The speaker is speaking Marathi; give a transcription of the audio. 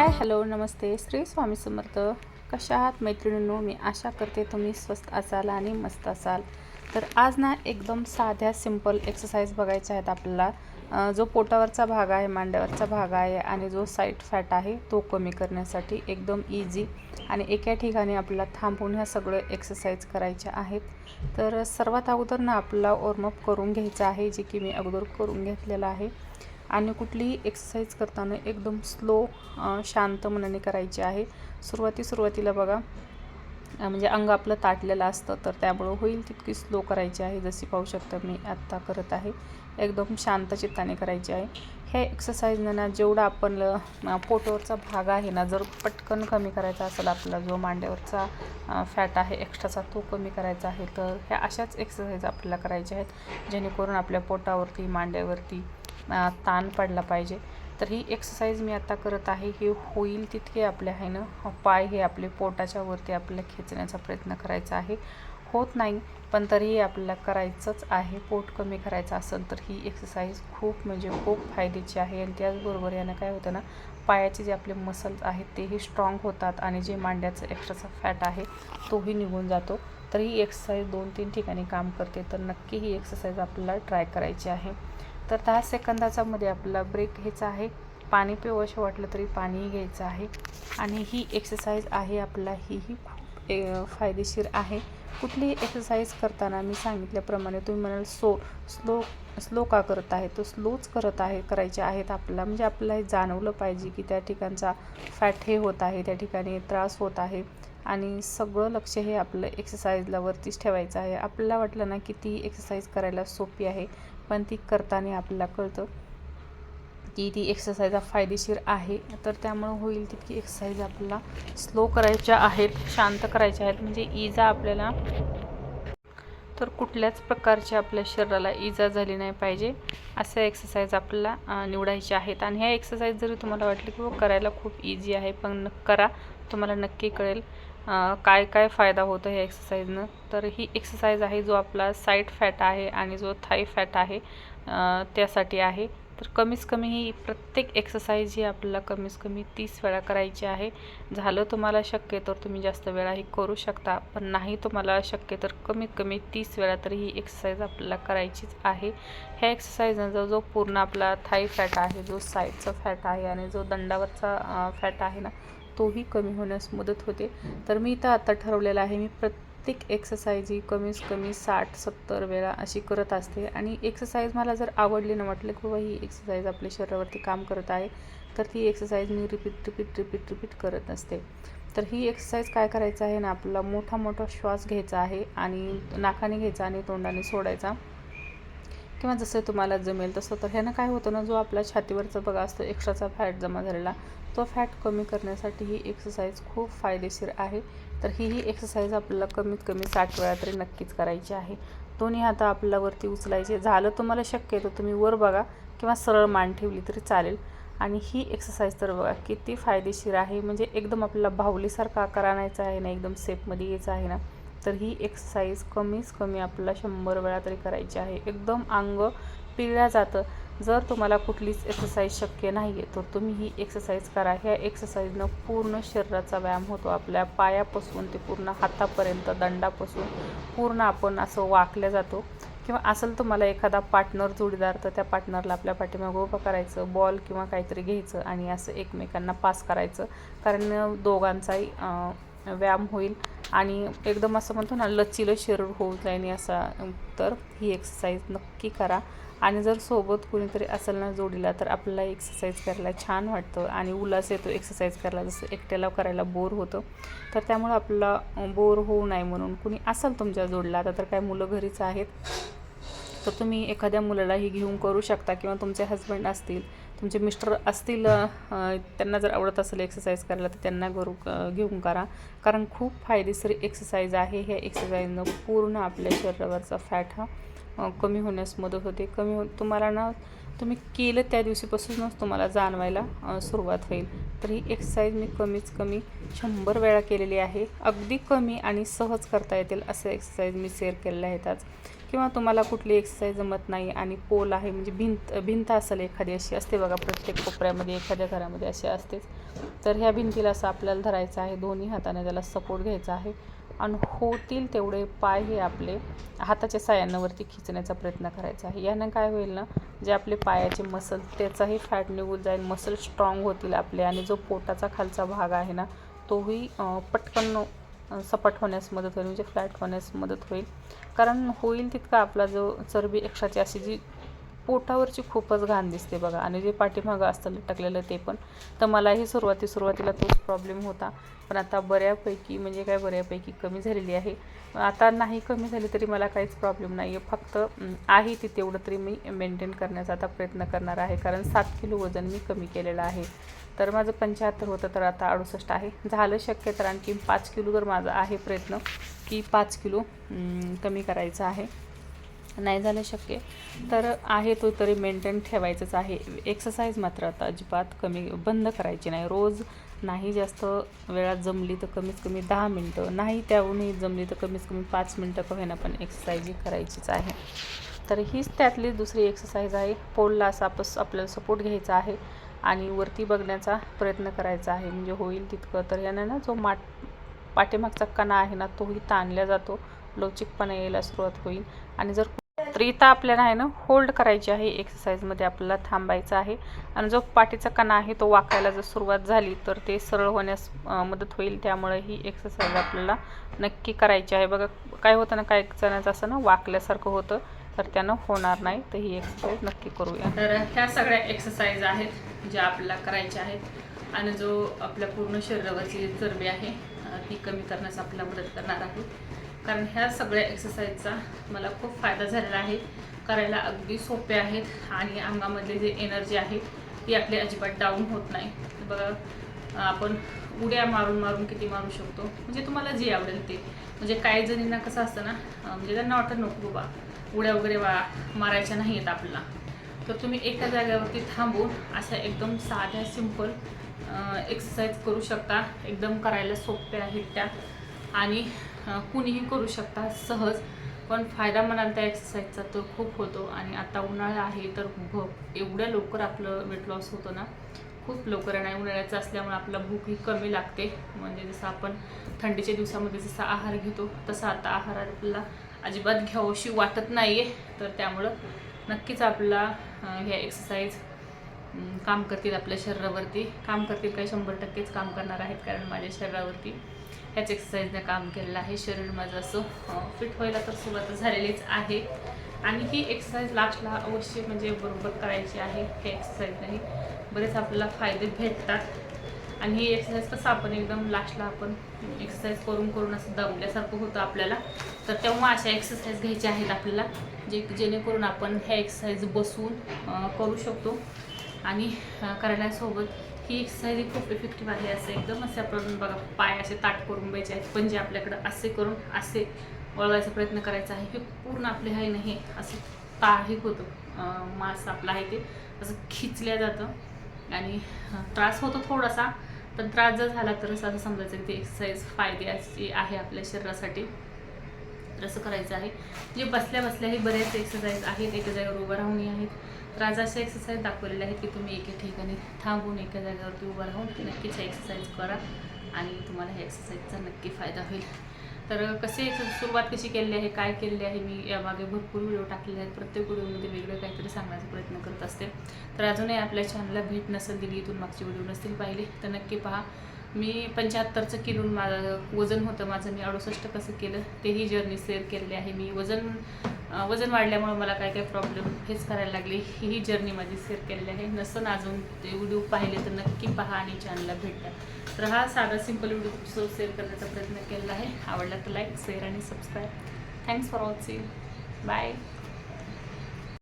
हाय हॅलो नमस्ते. श्री स्वामी समर्थ. कशा आहात मैत्रिणींनो? मी आशा करते तुम्ही स्वस्त असाल आणि मस्त असाल. तर आज ना एकदम साध्या सिंपल एक्सरसाइज बघायच्या आहेत आपल्याला. जो पोटावरचा भाग आहे मांड्यावरचा भाग आहे आणि जो साईड फॅट आहे तो कमी करण्यासाठी एकदम इझी आणि एका ठिकाणी आपल्याला थांबून ह्या सगळं एक्सरसाइज करायच्या आहेत. तर सर्वात अगोदर ना आपला वॉर्मअप करून घ्यायचं आहे जे की मी अगोदर करून घेतलेलं आहे. आणि कुठलीही एक्सरसाइज करताना एकदम स्लो शांत मनाने करायची आहे. सुरुवाती सुरुवातीला बघा म्हणजे अंग आपलं ताटलेलं असतं तर त्यामुळं होईल तितकी स्लो करायची आहे जशी पाहू शकता मी आत्ता करत आहे. एकदम शांत चित्ताने करायची आहे. ह्या एक्सरसाइजनं ना जेवढा आपण अं, पोटावरचा भाग आहे ना जर पटकन कमी करायचा असेल आपला जो मांड्यावरचा फॅट आहे एक्स्ट्राचा तो कमी करायचा आहे तर ह्या अशाच एक्सरसाइज आपल्याला करायच्या आहेत. जेणेकरून आपल्या पोटावरती मांड्यावरती ताण पडला पाहिजे. तर ही एक्सरसाइज मी आता करत आहे. हे होईल तितके आपल्या आहे ना पाय हे आपले पोटाच्या वरती आपल्याला खेचण्याचा प्रयत्न करायचा आहे. होत नाही पण तरीही आपल्याला करायचंच आहे. पोट कमी करायचं असेल तर ही एक्सरसाइज खूप म्हणजे खूप फायद्याची आहे. आणि त्याचबरोबर यानं काय होतं ना पायाचे जे आपले मसल्स आहेत तेही स्ट्रॉंग होतात आणि जे मांड्याचं एक्स्ट्राचा फॅट आहे तोही निघून जातो. तर ही एक्सरसाइज दोन तीन ठिकाणी काम करते. तर नक्की ही एक्सरसाइज आपल्याला ट्राय करायची आहे. तर दहा सेकंदाचा मध्ये आपला ब्रेक घ्यायचा आहे. पाणी पिवंसं वाटलं तरी पाणीही घ्यायचं आहे. आणि ही एक्सरसाइज आहे आपला. हीही खूप ए, फायदेशीर आहे. कुठलीही एक्सरसाइज करताना मी सांगितल्याप्रमाणे तुम्ही म्हणाल सो स्लो स्लो का करत आहे? तो स्लोच करत आहे करायचे आहेत आपल्याला म्हणजे आपल्याला हे जाणवलं पाहिजे की त्या ठिकाणचा फॅट हे होत आहे त्या ठिकाणी त्रास होत आहे. आणि सगळं लक्ष हे आपलं एक्सरसाइजला वरतीच ठेवायचं आहे. आपल्याला वाटलं ना की ती एक्सरसाइज करायला सोपी आहे पण ती करताना आपल्याला कळतं की ती एक्सरसाइज फायदेशीर आहे. तर त्यामुळं होईल तितकी एक्सरसाइज आपल्याला स्लो करायच्या आहेत शांत करायच्या आहेत. म्हणजे इजा आपल्याला तर कुठल्याच प्रकारची आपल्या शरीराला इजा झाली नाही पाहिजे अशा एक्सरसाइज आपल्याला निवडायच्या आहेत. आणि ह्या एक्सरसाइज जरी तुम्हाला वाटली की करायला खूप इझी आहे पण करा तुम्हाला नक्की कळेल. काय काय फायदा होतो ह्या एक्सरसाइजनं तर ही एक्सरसाइज आहे जो आपला साईड फॅट आहे आणि जो थाई फॅट आहे त्यासाठी आहे. तर कमीत कमी ही प्रत्येक एक्सरसाइज ही आपल्याला कमीत कमी तीस वेळा करायची आहे. झालं तुम्हाला शक्य तर तुम्ही जास्त वेळा ही करू शकता पण नाही तुम्हाला शक्य तर कमीत कमी तीस वेळा तरी ही एक्सरसाइज आपल्याला करायचीच आहे. ह्या एक्सरसाइजचा जो जो पूर्ण आपला थाई फॅट आहे जो साईडचा फॅट आहे आणि जो दंडावरचा फॅट आहे ना तोही कमी होण्यास मदत होते. तर मी इथं आता ठरवलेलं आहे मी प्रत्येक एक्सरसाइज ही कमीत कमी साठ सत्तर वेळा अशी करत असते. आणि एक्सरसाइज मला जर आवडली ना वाटलं की बाबा ही एक्सरसाइज आपल्या शरीरावरती काम करत आहे तर ती एक्सरसाइज मी रिपीट रिपीट रिपीट रिपीट करत असते तर ही एक्सरसाइज काय करायचं आहे ना आपला मोठा मोठा श्वास घ्यायचा आहे आणि नाकाने घ्यायचा आणि तोंडाने सोडायचा. किंवा जसं तुम्हाला जमेल तसं. तर ह्यानं काय होतं ना जो आपल्या छातीवरचा बघा असतो एक्स्ट्राचा फॅट जमा झालेला तो फॅट कमी करण्यासाठी ही एक्सरसाइज खूप फायदेशीर आहे. तर ही ही एक्सरसाइज आपल्याला कमीत कमी साठ वेळा तरी नक्कीच करायची आहे. दोन्ही हात आपल्याला वरती उचलायचे. झालं तुम्हाला शक्य तर तुम्ही वर बघा किंवा सरळ मान ठेवली तरी चालेल. आणि ही एक्सरसाइज तर बघा किती फायदेशीर आहे. म्हणजे एकदम आपल्याला बाहुलीसारखा आकार आणायचा आहे ना एकदम सेपमध्ये यायचं आहे ना तर ही एक्सरसाइज कमीच कमी आपल्याला शंभर वेळा तरी करायची आहे. एकदम अंग पिळल्या जातं. जर तुम्हाला कुठलीच एक्सरसाइज शक्य नाही आहे तर तुम्ही ही एक्सरसाइज करा. ह्या एक्सरसाइजनं पूर्ण शरीराचा व्यायाम होतो. आपल्या पायापासून ते पूर्ण हातापर्यंत दंडापासून पूर्ण आपण असं वाकल्या जातो. किंवा असेल तुम्हाला एखादा पार्टनर जोडीदार तर त्या पार्टनरला आपल्या पाठीमागं उभं करायचं बॉल किंवा काहीतरी घ्यायचं आणि असं एकमेकांना पास करायचं. कारण दोघांचाही व्यायाम होईल आणि एकदम असं म्हणतो ना लचीलं शरीर होऊ जाईल असा तर ही एक्सरसाइज नक्की करा. आणि जर सोबत कोणीतरी असेल ना जोडीला तर आपल्याला एक्सरसाइज करायला छान वाटतं आणि उल्हास येतो एक्सरसाइज करायला जसं एकट्याला करायला बोर होतं. तर त्यामुळं आपल्याला बोर होऊ नये म्हणून. कुणी असेल तुमच्या जोडला आता तर काय मुलं घरीच आहेत. तर तुम्ही एखाद्या मुलालाही घेऊन करू शकता किंवा तुमचे हस्बंड असतील तुमचे मिस्टर असतील त्यांना जर आवडत असेल एक्सरसाइज करायला तर त्यांना करू घेऊन करा. कारण खूप फायदेशीर एक्सरसाइज आहे. ह्या एक्सरसाइजनं पूर्ण आपल्या शरीरावरचा फॅट हा कमी होण्यास मदत होते. कमी हो तुम्हाला ना तुम्ही केलं त्या दिवशीपासूनच तुम्हाला जाणवायला सुरुवात होईल. तर ही एक्सरसाइज मी कमीत कमी शंभर वेळा केलेली आहे. अगदी कमी आणि सहज करता येतील असं एक्सरसाइज मी शेअर केलेल्या आहेत आज. किंवा तुम्हाला कुठली एक्सरसाइज जमत नाही आणि पोल आहे म्हणजे भिंत भिंत असेल एखादी अशी असते बघा प्रत्येक कोपऱ्यामध्ये एखाद्या घरामध्ये अशी असतेच. तर ह्या भिंतीला असं आपल्याला धरायचं आहे. दोन्ही हाताने त्याला सपोर्ट घ्यायचा आहे. आणि होतील तेवढे पाय हे आपले हाताच्या सायांवरती खिचण्याचा प्रयत्न करायचा आहे. यानं काय होईल ना जे आपले पायाचे मसल त्याचाही फॅट निघून जाईल मसल स्ट्रॉंग होतील आपले आणि जो पोटाचा खालचा भाग आहे ना तोही पटकन सपाट होण्यास मदत होईल म्हणजे फ्लॅट होण्यास मदत होईल. कारण होईल तितका आपला जो चरबी एक्स्ट्राची अशी जी पोटावरची खूपच घाण दिसते बघा. आणि जे पाठीमागं असतं लटकलेलं ते पण. तर मलाही सुरुवाती सुरुवातीला तोच प्रॉब्लेम होता. पण आता बऱ्यापैकी म्हणजे काय बऱ्यापैकी कमी झालेली आहे. आता नाही कमी झाली तरी मला काहीच प्रॉब्लेम नाही आहे फक्त आहे ती तेवढं तरी मी मेंटेन करण्याचा आता प्रयत्न करणार आहे. कारण सात किलो वजन मी कमी केलेलं आहे. तर माझं पंच्याहत्तर होतं तर आता अडुसष्ट आहे. झालं शक्य तर आणखी पाच किलो तर माझा आहे प्रयत्न की पाच किलो कमी करायचं आहे. नाही झालं शक्य. तर आहे तो तरी मेंटेन ठेवायचंच आहे. एक्सरसाइज मात्र आता अजिबात कमी बंद करायची नाही. रोज नाही जास्त वेळात जमली तर कमीत कमी दहा मिनटं. नाही त्याहूनही जमली तर कमीत कमी पाच मिनटं का होईना पण एक्सरसाइज ही करायचीच आहे. तर हीच त्यातली दुसरी एक्सरसाइज आहे. पोलला असा आपस आपल्याला सपोर्ट घ्यायचा आहे आणि वरती बघण्याचा प्रयत्न करायचा आहे. म्हणजे होईल तितकं. तर यानं ना जो माट पाठीमागचा कणा आहे ना तोही ताणला जातो. लवचिकपणा यायला सुरुवात होईल. आणि जर तर इथं आपल्याला आहे ना होल्ड करायची आहे. एक्सरसाइजमध्ये आपल्याला थांबायचं आहे. आणि जो पाठीचा कणा आहे तो वाकायला जर सुरुवात झाली तर ते सरळ होण्यास मदत होईल. त्यामुळे ही एक्सरसाइज आपल्याला नक्की करायची आहे. बघा काय होतं ना काय जणांचं असं ना वाकल्यासारखं होतं तर त्यानं होणार नाही. तर ही एक्सरसाइज नक्की करूया. तर ह्या सगळ्या एक्सरसाइज आहेत ज्या आपल्याला करायच्या आहेत. आणि जो आपल्या पूर्ण शरीरावरची जी चरबी आहे ती कमी करण्यास आपल्याला मदत करणार आहे कारण ह्या सगळ्या एक्सरसाइजचा मला खूप फायदा झालेला आहे. करायला अगदी सोपे आहेत आणि अंगामधली जे एनर्जी आहे ती आपली अजिबात डाऊन होत नाही. बघा आपण उड्या मारून मारून किती मारू शकतो. म्हणजे तुम्हाला जे आवडेल ते. म्हणजे काही जणींना कसं असतं ना म्हणजे त्यांना वाटतं नको बाबा उड्या वगैरे वा मारायच्या नाही आहेत आपल्याला. तर तुम्ही एका जागेवरती थांबून अशा एकदम साध्या सिंपल एक्सरसाइज करू शकता. एकदम करायला सोप्या आहेत त्या. आणि कुणीही करू शकता सहज पण फायदा म्हणाल त्या एक्सरसाइजचा तर खूप होतो आणि आता उन्हाळा आहे तर भ एवढ्या लवकर आपलं वेट लॉस होतं ना खूप लवकर आणि उन्हाळ्याचं असल्यामुळे आपला भूकही कमी लागते. म्हणजे जसं आपण थंडीच्या दिवसामध्ये जसा आहार घेतो तसा आता आहार आपल्याला अजिबात घ्यावशी वाटत नाही आहे तर त्यामुळं नक्कीच आपला ह्या एक्सरसाइज काम करतील आपल्या शरीरावरती. काम करतील काही शंभर टक्केच काम करणार आहेत कारण माझ्या शरीरावरती. ह्याच एक्सरसाइजनं काम केलेलं आहे. शरीर माझं असं फिट व्हायला तर सुरुवात झालेलीच आहे. आणि ही एक्सरसाइज लास्टला अवश्य म्हणजे बरोबर करायची आहे. ह्या एक्सरसाइजने बरेच आपल्याला फायदे भेटतात. आणि ही एक्सरसाइज कसं आपण एकदम लास्टला आपण एक्सरसाइज करून करून असं दमल्यासारखं होतं आपल्याला. तर तेव्हा अशा एक्सरसाइज घ्यायच्या आहेत आपल्याला जे जेणेकरून आपण ह्या एक्सरसाइज बसून करू शकतो. आणि अं, करण्यासोबत ही एक्सरसाइज खूप इफेक्टिव्ह आहे असं एकदम. असे आपण बघा पाय असे ताट करून द्यायचे आहेत. पण जे आपल्याकडं असे करून असे वळवायचा प्रयत्न करायचा आहे हे पूर्ण आपले आहे नाही असं ताहीक होतं. मास मांस आपलं आहे ते असं खिचल्या जातं. आणि त्रास होतो थोडासा पण त्रास जर झाला तर असं समजायचं की ती एक्सरसाइज फायद्याची आहे आपल्या शरीरासाठी. तर असं करायचं आहे. जे बसल्या बसल्याही बऱ्याच एक्सरसाइज आहेत एका जागेवर उभं राहूनही आहेत. तर आज अशा एक्सरसाइज दाखवलेल्या आहेत की तुम्ही एका ठिकाणी थांबून एका जागेवरती उभं राहून नक्कीच एक्सरसाइज करा आणि तुम्हाला ह्या एक्सरसाइजचा नक्की फायदा होईल. तर कसे सुरुवात कशी केलेली आहे काय केलेली आहे मी यामागे भरपूर व्हिडिओ टाकलेले आहेत. प्रत्येक व्हिडिओमध्ये वेगळं काहीतरी सांगण्याचा प्रयत्न करत असते. तर अजूनही आपल्या चॅनलला भेट नसेल दिली इथून मागचे व्हिडिओ नसतील पाहिले तर नक्की पहा. मी पंच्याहत्तरचं किलो माझं वजन होतं माझं. मी अडुसष्ट कसं केलं तेही जर्नी शेअर केलेली आहे. मी वजन वजन वाढल्यामुळं मला काय काय प्रॉब्लेम फेस करायला लागले ही जर्नी माझी शेअर केलेली आहे. नसन अजून ते व्हिडिओ पाहिले तर नक्की पहा आणि चॅनलला भेटा तर हा साधा सिंपल व्हिडिओ शेअर करण्याचा प्रयत्न केलेला आहे. आवडला तर लाईक शेअर आणि subscribe thanks for watching bye